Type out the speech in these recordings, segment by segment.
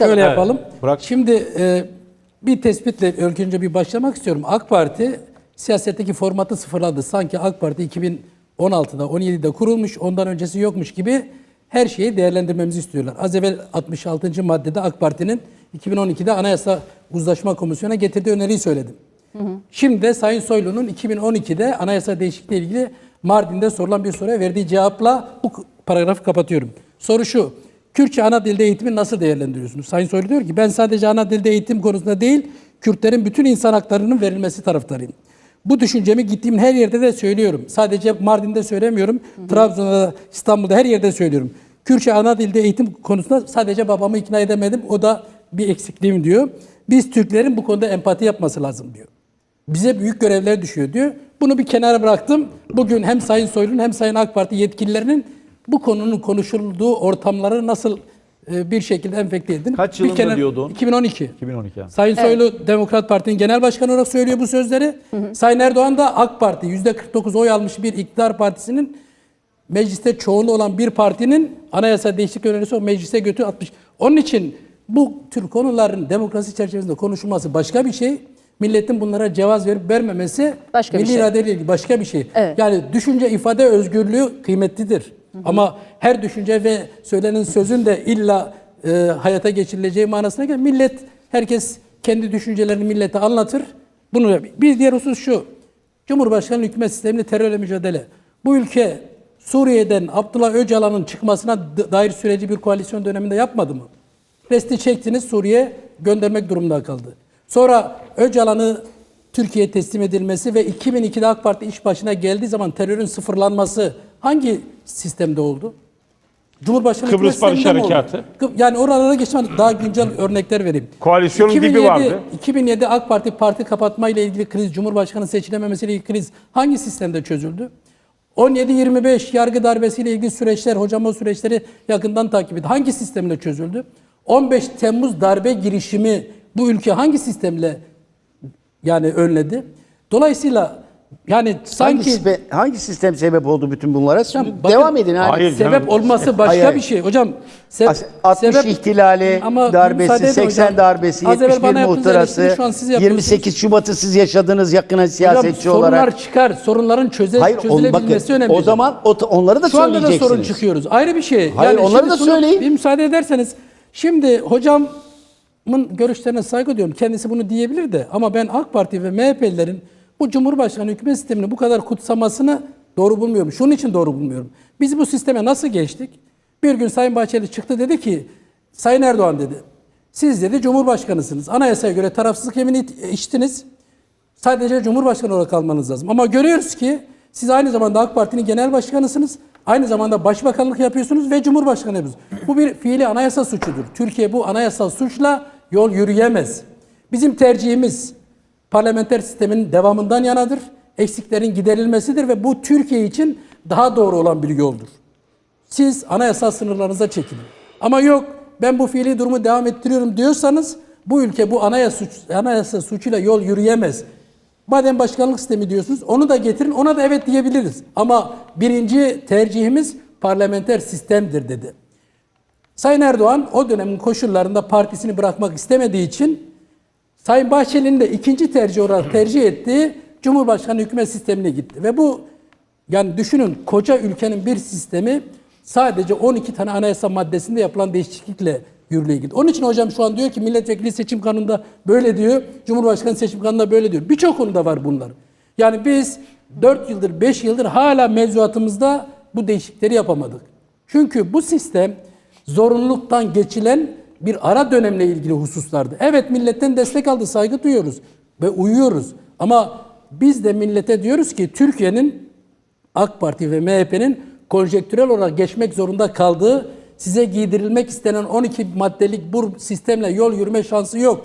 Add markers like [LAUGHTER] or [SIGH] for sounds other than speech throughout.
Öyle Evet, yapalım. bırak. Şimdi e, bir tespitle ilk önce bir başlamak istiyorum. AK Parti siyasetteki formatı sıfırladı. Sanki AK Parti 2016'da 17'de kurulmuş, ondan öncesi yokmuş gibi her şeyi değerlendirmemizi istiyorlar. Az evvel 66. maddede AK Parti'nin 2012'de Anayasa Uzlaşma Komisyonu'na getirdiği öneriyi söyledim. Şimdi de Sayın Soylu'nun 2012'de anayasa değişikliği ile ilgili Mardin'de sorulan bir soruya verdiği cevapla bu paragrafı kapatıyorum. Soru şu. Kürtçe ana dilde eğitimi nasıl değerlendiriyorsunuz? Sayın Soylu diyor ki ben sadece ana dilde eğitim konusunda değil, Kürtlerin bütün insan haklarının verilmesi taraftarıyım. Bu düşüncemi gittiğim her yerde de söylüyorum. Sadece Mardin'de söylemiyorum. Trabzon'da, İstanbul'da her yerde söylüyorum. Kürtçe ana dilde eğitim konusunda sadece babamı ikna edemedim. O da bir eksikliğim diyor. Biz Türklerin bu konuda empati yapması lazım diyor. Bize büyük görevler düşüyor diyor. Bunu bir kenara bıraktım. Bugün hem Sayın Soylu'nun hem Sayın AK Parti yetkililerinin bu konunun konuşulduğu ortamları nasıl e, bir şekilde enfekte edin. Kaç Bir yılında kenar- diyordun? 2012. 2012 yani. Sayın Soylu Demokrat Parti'nin genel başkanı olarak söylüyor bu sözleri. Sayın Erdoğan da AK Parti %49 oy almış bir iktidar partisinin mecliste çoğunluğu olan bir partinin anayasa değişiklik önerisi o meclise götü atmış. Onun için bu tür konuların demokrasi çerçevesinde konuşulması başka bir şey. Milletin bunlara cevaz verip vermemesi Başka bir milli şey. iradeyle ilgili başka bir şey. Evet. Yani düşünce ifade özgürlüğü kıymetlidir. Ama her düşünce ve söylenen sözün de illa e, hayata geçirileceği manasına gel. Millet, herkes kendi düşüncelerini millete anlatır. Bunu bir diğer husus şu. Cumhurbaşkanı hükümet sisteminde terörle mücadele. Bu ülke Suriye'den Abdullah Öcalan'ın çıkmasına dair süreci bir koalisyon döneminde yapmadı mı? Resti çektiniz Suriye göndermek durumunda kaldı. Sonra Öcalan'ı Türkiye'ye teslim edilmesi ve 2002'de AK Parti iş başına geldiği zaman terörün sıfırlanması hangi sistemde oldu? Cumhurbaşkanı Kıbrıs Barış oldu? Harekatı. Kı- Yani oralara geçmem daha güncel örnekler vereyim. Koalisyonun dibi 2007 vardı. 2007 AK Parti parti kapatma ile ilgili kriz, Cumhurbaşkanı seçilememesiyle ilgili kriz hangi sistemde çözüldü? 17-25 yargı darbesiyle ilgili süreçler, hocam o süreçleri yakından takip etti. Hangi sistemle çözüldü? 15 Temmuz darbe girişimi bu ülke hangi sistemle yani önledi? Dolayısıyla yani sanki Hangi, hangi sistem sebep oldu bütün bunlara? Hocam, bakın- Devam edin. Hani. Hayır. sebep canım. olması başka Hayır, hayır. bir şey. Hocam se- As- 60 ihtilali, Ama darbesi, müsaade edin 80 hocam. darbesi, Az evvel 71 bana yaptığınız muhtırası, şu an siz yapıyorsunuz. 28 Şubat'ı siz yaşadınız yakına Hocam, siyasetçi sorunlar olarak. çıkar. Sorunların çöze, Hayır, çözülebilmesi bakın, önemli. o zaman o, onları da Şu anda da söyleyeceksiniz. sorun çıkıyoruz. Ayrı bir şey. Hayır, onları şimdi da şunu söyleyin. Bir müsaade ederseniz. Şimdi hocamın görüşlerine saygı duyuyorum. Kendisi bunu diyebilir de. Ama ben AK Parti ve MHP'lilerin bu Cumhurbaşkanı hükümet sistemini bu kadar kutsamasını doğru bulmuyorum. Şunun için doğru bulmuyorum. Biz bu sisteme nasıl geçtik? Bir gün Sayın Bahçeli çıktı dedi ki, Sayın Erdoğan dedi, siz dedi Cumhurbaşkanısınız. Anayasaya göre tarafsızlık yemini içtiniz. Sadece Cumhurbaşkanı olarak kalmanız lazım. Ama görüyoruz ki siz aynı zamanda AK Parti'nin genel başkanısınız. Aynı zamanda başbakanlık yapıyorsunuz ve Cumhurbaşkanı yapıyorsunuz. Bu bir fiili anayasa suçudur. Türkiye bu anayasal suçla yol yürüyemez. Bizim tercihimiz parlamenter sistemin devamından yanadır. Eksiklerin giderilmesidir ve bu Türkiye için daha doğru olan bir yoldur. Siz anayasal sınırlarınıza çekilin. Ama yok ben bu fiili durumu devam ettiriyorum diyorsanız bu ülke bu anayasa, suç, anayasa suçuyla yol yürüyemez. Madem başkanlık sistemi diyorsunuz onu da getirin ona da evet diyebiliriz. Ama birinci tercihimiz parlamenter sistemdir dedi. Sayın Erdoğan o dönemin koşullarında partisini bırakmak istemediği için Sayın Bahçeli'nin de ikinci tercih olarak tercih ettiği Cumhurbaşkanı hükümet sistemine gitti. Ve bu yani düşünün koca ülkenin bir sistemi sadece 12 tane anayasa maddesinde yapılan değişiklikle yürürlüğe gitti. Onun için hocam şu an diyor ki milletvekili seçim kanununda böyle diyor, Cumhurbaşkanı seçim kanununda böyle diyor. Birçok konuda var bunlar. Yani biz 4 yıldır, 5 yıldır hala mevzuatımızda bu değişiklikleri yapamadık. Çünkü bu sistem zorunluluktan geçilen bir ara dönemle ilgili hususlardı. Evet milletten destek aldı, saygı duyuyoruz ve uyuyoruz. Ama biz de millete diyoruz ki Türkiye'nin AK Parti ve MHP'nin konjektürel olarak geçmek zorunda kaldığı, size giydirilmek istenen 12 maddelik bu sistemle yol yürüme şansı yok.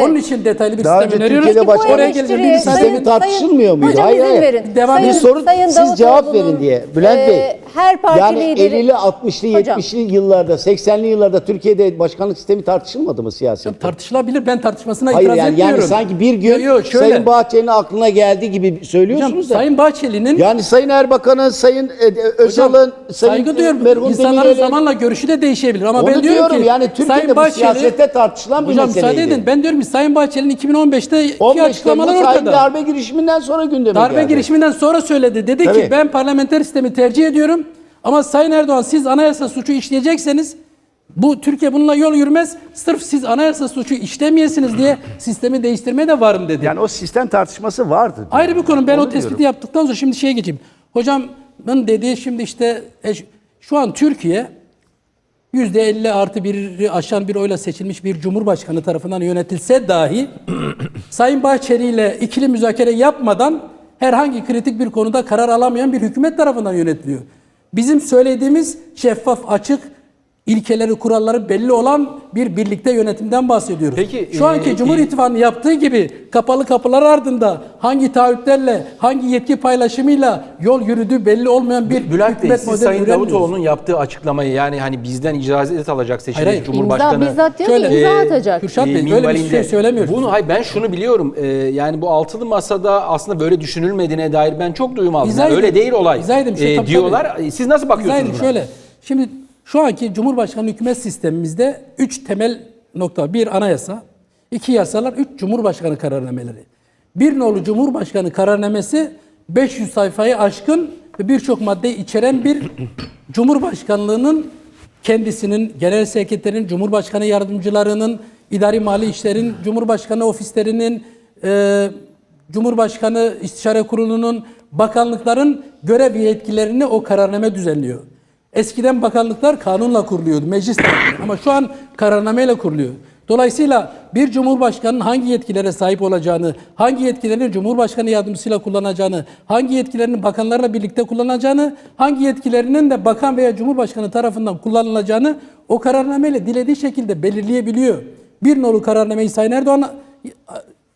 Onun için detaylı bir Daha sistem önce öneriyoruz. Türkiye'de başka Oraya eleştiri- Bir Sistemi tartışılmıyor muydu? Hocam Hayır, izin hayır. verin. Devam Sayın-. Bir sorun Sayın siz cevap verin diye. Bülent e, Bey. Her parti yani lideri... 50'li, 60'lı, Hocam. 70'li yıllarda, 80'li yıllarda Türkiye'de başkanlık sistemi tartışılmadı mı siyasette? Tartışılabilir. Ben tartışmasına Hayır itiraz yani, etmiyorum. yani sanki bir gün Yo, yo, şöyle. Sayın Bahçeli'nin aklına geldiği gibi söylüyorsunuz Hocam, da. Sayın Bahçeli'nin Yani Sayın Erbakan'ın, Sayın e, e, Özal'ın, Sayın saygı duyuyorum. merhum İnsanların Demirel'in- zamanla görüşü de değişebilir ama Onu ben diyorum diyorum ki yani Türkiye'de Sayın bu Bahçeli- siyasette tartışılan bir Hocam müsaade meseleydi. edin. Ben diyorum ki Sayın Bahçeli'nin 2015'te iki 15 açıklamalar Sayın ortada. darbe girişiminden sonra gündeme Darbe geldi. girişiminden sonra söyledi. Dedi Tabii. ki ben parlamenter sistemi tercih ediyorum. Ama Sayın Erdoğan siz anayasa suçu işleyecekseniz bu Türkiye bununla yol yürümez. Sırf siz anayasa suçu işlemeyesiniz diye sistemi değiştirmeye de varım dedi. Yani o sistem tartışması vardı. Ayrı bir konu. Ben Onu o tespiti diyorum. yaptıktan sonra şimdi şeye geçeyim. Hocamın dediği şimdi işte e, şu- an Türkiye %50 artı biri aşan bir oyla seçilmiş bir cumhurbaşkanı tarafından yönetilse dahi [COUGHS] Sayın Bahçeli ile ikili müzakere yapmadan herhangi kritik bir konuda karar alamayan bir hükümet tarafından yönetiliyor. Bizim söylediğimiz şeffaf, açık, ilkeleri, kuralları belli olan bir birlikte yönetimden bahsediyoruz. Peki, Şu anki e, Cumhur e, İttifakı'nın yaptığı gibi kapalı kapılar ardında hangi taahhütlerle, hangi yetki paylaşımıyla yol yürüdüğü belli olmayan bir Bülent Bey hükümet siz modeli Sayın. Davutoğlu'nun yaptığı açıklamayı yani hani bizden icazet alacak Hayır, hayır. Cumhurbaşkanı. İmza, bizzat diyor Şöyle, imza e, atacak. Kürşat e, Bey böyle bir şey söylemiyoruz. Bunu hayır ben şunu biliyorum. E, yani bu altılı masada aslında böyle düşünülmediğine dair ben çok duyum aldım. Yani öyle değil olay. İzah edeyim. Şu, E, tabii, diyorlar. E, Siz nasıl bakıyorsunuz buna? şöyle. Şimdi şu anki Cumhurbaşkanı hükümet sistemimizde üç temel nokta. Bir anayasa, iki yasalar, üç Cumhurbaşkanı kararnameleri. Bir nolu Cumhurbaşkanı kararnamesi 500 sayfayı aşkın ve birçok maddeyi içeren bir [CLEARS THROAT] Cumhurbaşkanlığının kendisinin, genel sekreterin, Cumhurbaşkanı yardımcılarının, idari mali işlerin, Cumhurbaşkanı ofislerinin, e, Cumhurbaşkanı İstişare Kurulu'nun, bakanlıkların görev yetkilerini o kararname düzenliyor. Eskiden bakanlıklar kanunla kuruluyordu, meclis ama şu an kararnameyle kuruluyor. Dolayısıyla bir cumhurbaşkanının hangi yetkilere sahip olacağını, hangi yetkilerini cumhurbaşkanı yardımcısıyla kullanacağını, hangi yetkilerini bakanlarla birlikte kullanacağını, hangi yetkilerinin de bakan veya cumhurbaşkanı tarafından kullanılacağını o kararnameyle dilediği şekilde belirleyebiliyor. Bir nolu kararnameyi Sayın Erdoğan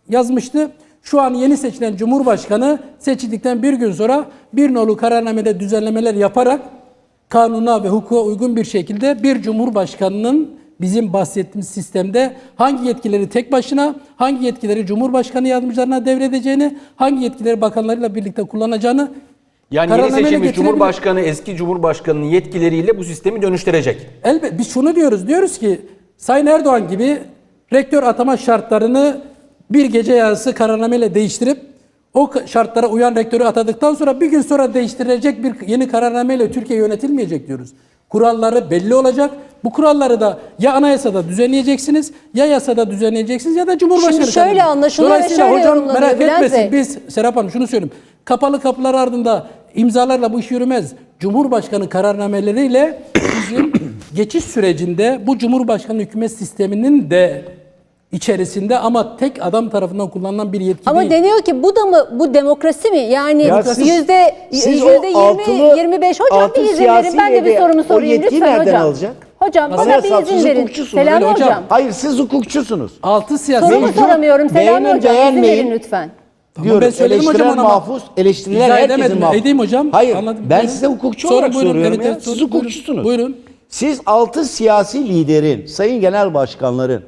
yazmıştı. Şu an yeni seçilen Cumhurbaşkanı seçildikten bir gün sonra bir nolu kararnamede düzenlemeler yaparak kanuna ve hukuka uygun bir şekilde bir Cumhurbaşkanının bizim bahsettiğimiz sistemde hangi yetkileri tek başına, hangi yetkileri Cumhurbaşkanı yardımcılarına devredeceğini, hangi yetkileri bakanlarıyla birlikte kullanacağını Yani yeni seçilmiş. Cumhurbaşkanı eski Cumhurbaşkanı'nın yetkileriyle bu sistemi dönüştürecek. Elbet biz şunu diyoruz. Diyoruz ki Sayın Erdoğan gibi rektör atama şartlarını bir gece yarısı kararnameyle değiştirip o şartlara uyan rektörü atadıktan sonra bir gün sonra değiştirilecek bir yeni kararnameyle Türkiye yönetilmeyecek diyoruz. Kuralları belli olacak. Bu kuralları da ya anayasada düzenleyeceksiniz, ya yasada düzenleyeceksiniz ya da Cumhurbaşkanı. Şimdi şöyle kararı. anlaşılıyor Dolayısıyla şöyle hocam merak Bülent etmesin. Bey. Biz Serap Hanım şunu söyleyeyim. Kapalı kapılar ardında imzalarla bu iş yürümez. Cumhurbaşkanı kararnameleriyle bizim [COUGHS] geçiş sürecinde bu Cumhurbaşkanı hükümet sisteminin de içerisinde ama tek adam tarafından kullanılan bir yetki Ama değil. deniyor ki bu da mı bu demokrasi mi? Yani Ya siz- yüzde siz yüzde altılı- yirmi, yirmi beş. Hocam altı bir izin siyasi verin. Ben de bir sorumu o sorayım yetkiyi lütfen nereden hocam. alacak? Hocam bana Anayasal, bir siz izin verin. hukukçusunuz, Selami öyle hocam. hocam. Hayır siz hukukçusunuz. Altı siyasi Sorumu Mevcut, soramıyorum Selami beğenin, hocam. İzin beğenmeyin. verin lütfen. Tamam, Diyorum ben söyledim hocam eleştiren ona ama mahfuz, eleştirilen izah herkesin edemedim. mahfuz. Edeyim hocam. Hayır, Anladım. ben Buyurun. size hukukçu Sorun, olarak buyurun. soruyorum Evet, ya. evet, Siz buyurun. hukukçusunuz. Buyurun. Siz altı siyasi liderin, sayın genel başkanların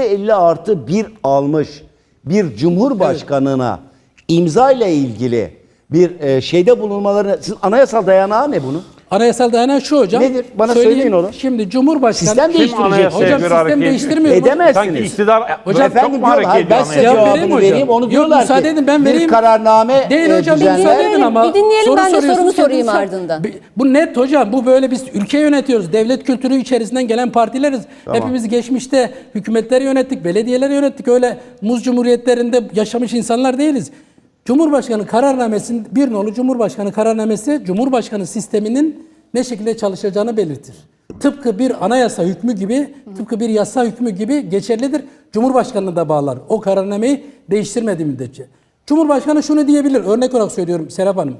50 artı bir almış bir cumhurbaşkanına imza ile ilgili bir e, şeyde bulunmaları, siz anayasal dayanağı ne bunun? Anayasal dayanağı şu hocam. Nedir? Bana Söyleyeyim. söyleyin onu. Şimdi Cumhurbaşkanı... Sistem değiştirecek. anayasaya Hocam göre sistem hareket değiştirmiyor. Edemezsiniz. Sanki iktidar Hocam, çok Efendim mu diyorlar, hareket ediyor ben size anayasa? Cevap cevabını vereyim vereyim. Onu Yok, diyorlar müsaade ki edin, ben bir vereyim. kararname Değil e, hocam düzenler. müsaade edin Dinleyelim, ama. bir dinleyelim, soru ben de soruyorsunuz sorumu sorayım kendinize. ardından. Bir- Bu net hocam. Bu böyle biz ülke yönetiyoruz. Devlet kültürü içerisinden gelen partileriz. Hepimiz geçmişte hükümetleri yönettik, belediyeleri yönettik. Öyle muz cumhuriyetlerinde yaşamış insanlar değiliz. Cumhurbaşkanı kararnamesinin bir nolu Cumhurbaşkanı kararnamesi Cumhurbaşkanı sisteminin ne şekilde çalışacağını belirtir. Tıpkı bir anayasa hükmü gibi, tıpkı bir yasa hükmü gibi geçerlidir. Cumhurbaşkanını da bağlar. O kararnameyi değiştirmediği müddetçe. Cumhurbaşkanı şunu diyebilir. Örnek olarak söylüyorum Serap Hanım.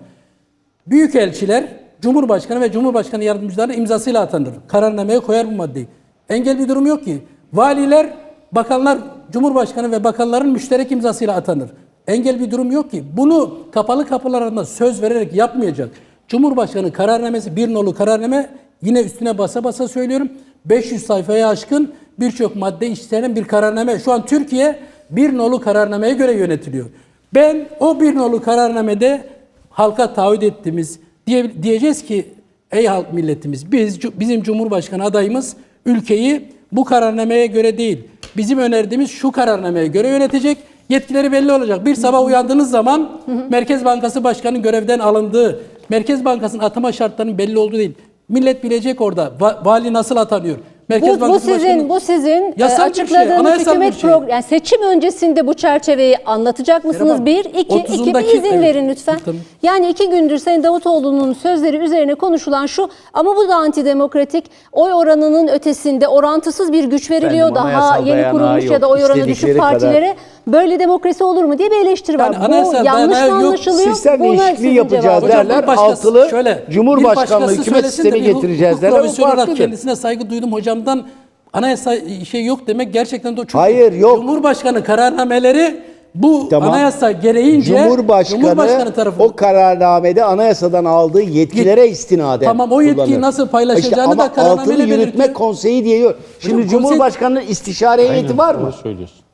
Büyükelçiler Cumhurbaşkanı ve Cumhurbaşkanı yardımcıları imzasıyla atanır. Kararnameye koyar bu maddeyi. Engel bir durum yok ki. Valiler bakanlar Cumhurbaşkanı ve bakanların müşterek imzasıyla atanır. Engel bir durum yok ki. Bunu kapalı kapılar ardında söz vererek yapmayacak. Cumhurbaşkanı kararnamesi bir nolu kararname yine üstüne basa basa söylüyorum. 500 sayfaya aşkın birçok madde içeren bir kararname. Şu an Türkiye bir nolu kararnameye göre yönetiliyor. Ben o bir nolu kararnamede halka taahhüt ettiğimiz diye, diyeceğiz ki ey halk milletimiz biz bizim Cumhurbaşkanı adayımız ülkeyi bu kararnameye göre değil bizim önerdiğimiz şu kararnameye göre yönetecek. Yetkileri belli olacak. Bir sabah uyandığınız zaman Merkez Bankası Başkanı görevden alındığı, Merkez Bankası'nın atama şartlarının belli olduğu değil. Millet bilecek orada va- vali nasıl atanıyor. Merkez Bu, bu Bankası sizin Başkanı- bu sizin e, Yasal bir şey, açıkladığınız bir hükümet şey. program yani seçim öncesinde bu çerçeveyi anlatacak mısınız? Merhaba. Bir, iki, iki bir 30'undaki izin evet. verin lütfen. Tamam. Yani iki gündür Sayın Davutoğlu'nun sözleri üzerine konuşulan şu ama bu da antidemokratik oy oranının ötesinde orantısız bir güç veriliyor Efendim, daha yeni kurulmuş ya yok. da oy oranı düşük kadar- partilere böyle demokrasi olur mu diye bir eleştiri var. Yani anayasal bu yanlış dayanağı mı yok. anlaşılıyor? Sistem Buna değişikliği sizin yapacağız cevabınız. Hocam derler. bir başkası- Altılı şöyle, Cumhurbaşkanlığı bir başkası hükümet söylesin sistemi de bir getireceğiz hukuk derler. O profesörü olarak farklıdır. kendisine saygı duydum hocamdan. Anayasa şey yok demek gerçekten de çok. Hayır, yok. Cumhurbaşkanı kararnameleri bu Tamam. anayasa gereğince Cumhurbaşkanı, Cumhurbaşkanı tarafından. o kararnamede anayasadan aldığı yetkilere istinaden Tamam, o yetkiyi kullanır. nasıl paylaşacağını İşte da ama kararnameyle altılı yürütme belirtiyor. konseyi diyor. Şimdi konsey- Cumhurbaşkanı'nın istişare heyeti var mı?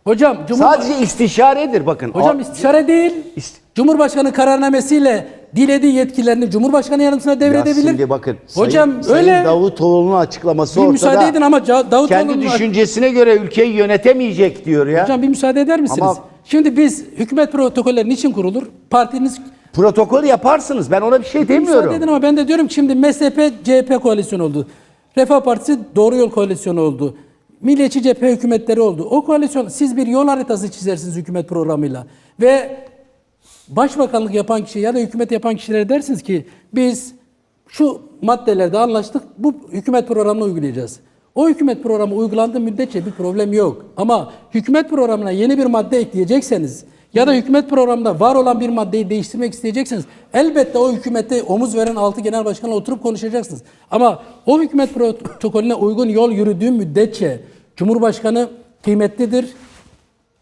Hocam Cumhur Sadece istişaredir bakın. Hocam istişare değil. İst- Cumhurbaşkanı kararnamesiyle dilediği yetkilerini Cumhurbaşkanı yardımcısına Ya devredebilir. şimdi bakın. Hocam Sayın, öyle Sayın Davutoğlu'nun açıklaması bir ortada. müsaade edin ama Davutoğlu'nun Kendi düşüncesine göre ülkeyi yönetemeyecek diyor ya. Hocam bir müsaade eder misiniz? Ama- Şimdi biz hükümet protokolleri niçin kurulur? Partiniz Protokol yaparsınız. Ben ona bir şey müsaade demiyorum. edin ama ben de diyorum ki şimdi MSP CHP koalisyonu oldu. Refah Partisi Doğru Yol koalisyonu oldu. Milliyetçi cephe hükümetleri oldu. O koalisyon siz bir yol haritası çizersiniz hükümet programıyla ve başbakanlık yapan kişi ya da hükümet yapan kişilere dersiniz ki biz şu maddelerde anlaştık bu hükümet programını uygulayacağız. O hükümet programı uygulandığı müddetçe bir problem yok. Ama hükümet programına yeni bir madde ekleyecekseniz ya da hükümet programında var olan bir maddeyi değiştirmek isteyeceksiniz. Elbette o hükümete omuz veren altı genel başkanla oturup konuşacaksınız. Ama o hükümet protokolüne uygun yol yürüdüğü müddetçe Cumhurbaşkanı kıymetlidir,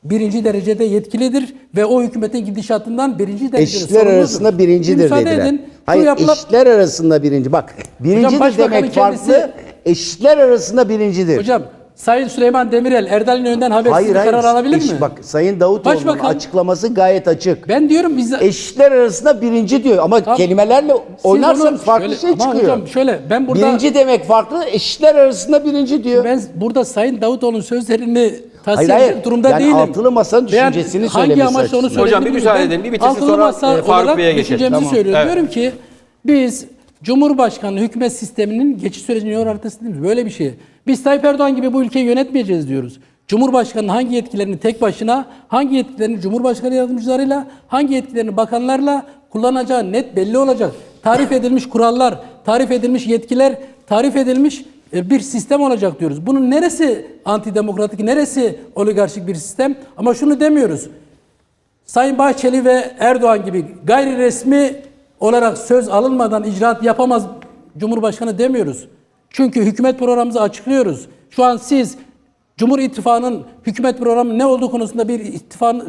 birinci derecede yetkilidir ve o hükümetin gidişatından birinci derecede Eşitler arasında birincidir Bir müsaade dediler. edin. Hayır yapılan- eşitler arasında birinci. Bak birinci de başbakanın demek farklı. Eşitler arasında birincidir. Hocam Sayın Süleyman Demirel Erdal'in önünden habersiz hayır bir hayır. karar alabilir Eş- mi? Bak Sayın Davutoğlu'nun açıklaması gayet açık. Ben diyorum biz Eşitler arasında birinci diyor ama Tamam. kelimelerle onu farklı şöyle- şey ama çıkıyor. hocam şöyle ben burada Birinci demek farklı, eşitler arasında birinci diyor. ben burada Sayın Davutoğlu'nun sözlerini Hayır, tasdik hayır. edecek durumda Yani değilim. altılı masanın Ben düşüncesini hangi söylemesi amaçla onu açısından. Hocam bir müsaade ben edin, bir bitirsin, altılı sonra, masa e, Faruk olarak Bey'e geçelim. düşüncemizi Tamam. söylüyorum. Evet. Diyorum ki biz Cumhurbaşkanlığı hükümet sisteminin geçiş sürecinin yol haritası değil mi? Böyle bir şey. Biz Tayyip Erdoğan gibi bu ülkeyi yönetmeyeceğiz diyoruz. Cumhurbaşkanının hangi yetkilerini tek başına, hangi yetkilerini Cumhurbaşkanı yardımcılarıyla, hangi yetkilerini bakanlarla kullanacağı net belli olacak. Tarif edilmiş kurallar, tarif edilmiş yetkiler, tarif edilmiş e, bir sistem olacak diyoruz. Bunun neresi antidemokratik, neresi oligarşik bir sistem? Ama şunu demiyoruz. Sayın Bahçeli ve Erdoğan gibi gayri resmi olarak söz alınmadan icraat yapamaz Cumhurbaşkanı demiyoruz. Çünkü hükümet programımızı açıklıyoruz. Şu an siz Cumhur İttifakı'nın hükümet programı ne olduğu konusunda bir ittifak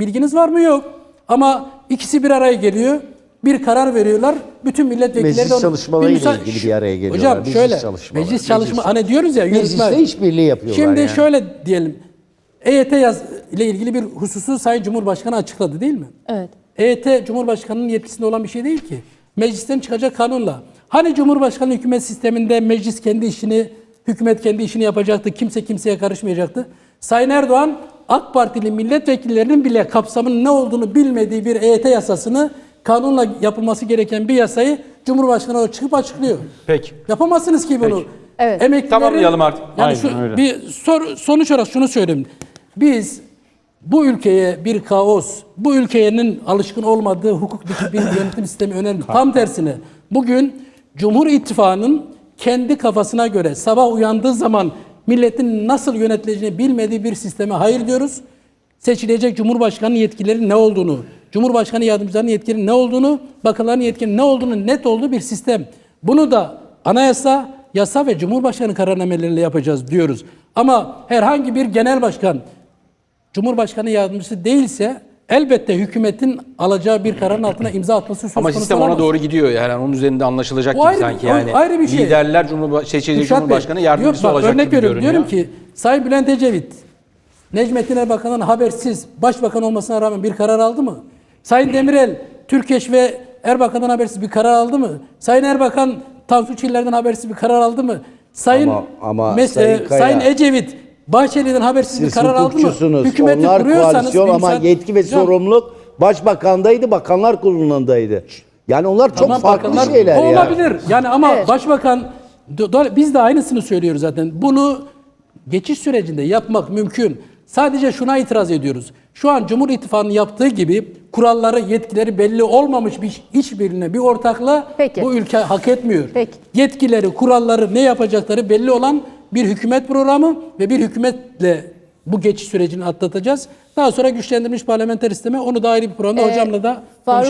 bilginiz var mı? Yok. Ama ikisi bir araya geliyor. Bir karar veriyorlar. Bütün milletvekilleri Meclis de çalışmalarıyla müsa- ilgili bir araya geliyorlar. Hocam Meclis şöyle çalışmaları. meclis çalışma Meclis- hani diyoruz ya Mecliste yürütme- işbirliği yapıyorlar Şimdi yani. şöyle diyelim. EYT yaz ile ilgili bir hususu Sayın Cumhurbaşkanı açıkladı değil mi? Evet. EYT Cumhurbaşkanı'nın yetkisinde olan bir şey değil ki. Meclisten çıkacak kanunla. Hani Cumhurbaşkanı hükümet sisteminde meclis kendi işini, hükümet kendi işini yapacaktı, kimse kimseye karışmayacaktı. Sayın Erdoğan AK Partili milletvekillerinin bile kapsamının ne olduğunu bilmediği bir EYT yasasını kanunla yapılması gereken bir yasayı Cumhurbaşkanı çıkıp açıklıyor. Peki. Yapamazsınız ki bunu. Evet. Emeklilerin, Tamamlayalım artık. Yani Aynen şu, öyle. bir sor- sonuç olarak şunu söyleyeyim. Biz bu ülkeye bir kaos, bu ülkenin alışkın olmadığı hukuk dışı bir [LAUGHS] yönetim sistemi önemli. Tam tersine bugün Cumhur İttifakı'nın kendi kafasına göre sabah uyandığı zaman milletin nasıl yönetileceğini bilmediği bir sisteme hayır diyoruz. Seçilecek Cumhurbaşkanı yetkileri ne olduğunu, Cumhurbaşkanı yardımcılarının yetkilerinin ne olduğunu, bakanların yetkilerinin ne olduğunu net olduğu bir sistem. Bunu da anayasa, yasa ve Cumhurbaşkanı kararnameleriyle yapacağız diyoruz. Ama herhangi bir genel başkan Cumhurbaşkanı yardımcısı değilse elbette hükümetin alacağı bir kararın altına imza atması söz Ama konusu sistem ona olamaz. doğru gidiyor yani onun üzerinde anlaşılacak O gibi ayrı- sanki o yani. ayrı bir şey. Liderler Cumhurba seçilecek Kürşat Bey, Cumhurbaşkanı yardımcısı diyor- bak, olacak örnek gibi veriyorum. görünüyor. Diyorum ki Sayın Bülent Ecevit Necmettin Erbakan'dan habersiz başbakan olmasına rağmen bir karar aldı mı? Sayın Demirel Türkeş ve Erbakan'dan habersiz bir karar aldı mı? Sayın Erbakan Tansu Çiller'den habersiz bir karar aldı mı? Sayın Ama- ama mes- Sayın e, Kaya- Sayın Ecevit Bahçeli'den habersiz bir Siz karar aldı mı? hukukçusunuz. Hükümeti Onlar kuruyorsanız koalisyon ama müsaade- yetki ve Hocam, sorumluluk başbakandaydı, bakanlar kurulundaydı. Yani onlar çok Tamam, farklı bakanlar- şeyler o ya. Olabilir. Yani ama Evet. başbakan do- do- biz de aynısını söylüyoruz zaten. Bunu geçiş sürecinde yapmak mümkün. Sadece şuna itiraz ediyoruz. Şu an Cumhur İttifakı'nın yaptığı gibi kuralları, yetkileri belli olmamış bir işbirliğine, bir ortakla Peki. bu ülke hak etmiyor. Peki. Yetkileri, kuralları, ne yapacakları belli olan bir hükümet programı ve bir hükümetle bu geçiş sürecini atlatacağız. Daha sonra güçlendirilmiş parlamenter sisteme onu da ayrı bir programda Ee, hocamla da Faruk